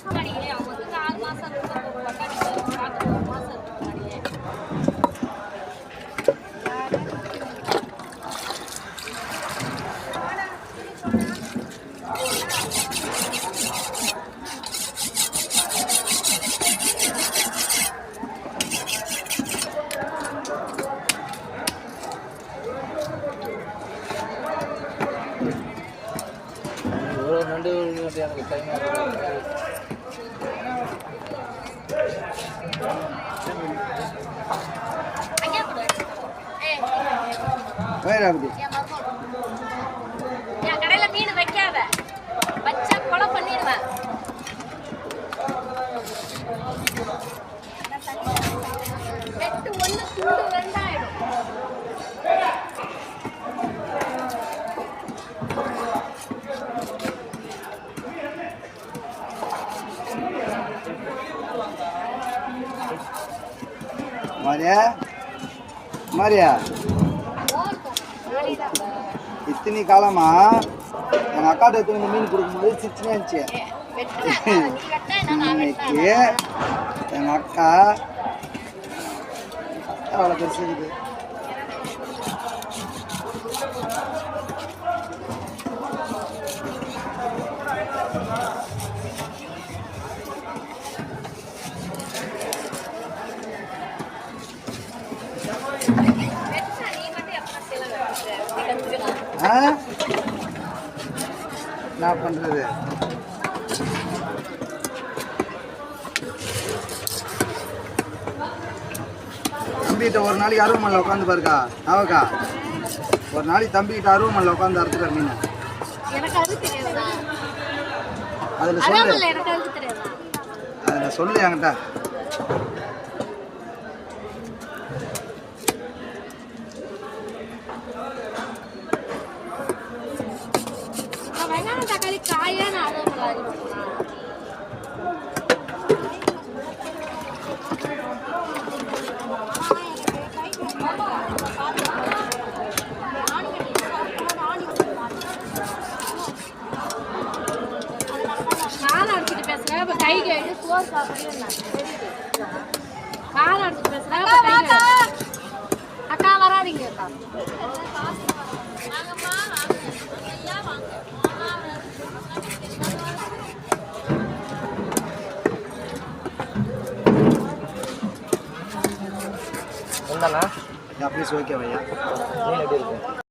முன்னாடியே அவங்க のでやるタイミングが。Where are we? மாரியா? மாரியா? இத்தனை காலமா? என் அக்காட்ட எடுத்து மீன் கொடுக்கும்போது சிச்சுனே இருந்துச்சு. வெட்டுவேன். இன்னைக்கு வெட்டினா அக்கா அவ்வளோ பெருசு இருக்குது. என்ன பண்ணுறது தம்பிகிட்ட ஒரு நாளைக்கு அருவமல்ல உட்காந்து பாருக்கா அவக்கா ஒரு நாளைக்கு தம்பிகிட்ட அருவமல்ல உட்காந்து அறுத்துக்கிற மீன். அதில் சொல்லு. அதில் சொல்லு என்கிட்ட. அக்கா வராதீங்க அக்கா வாங்கம்மா வாங்க ஐயா வாங்க. வந்தாண்ணா அப்படியே ஓகே மீன் எப்படி இருக்கு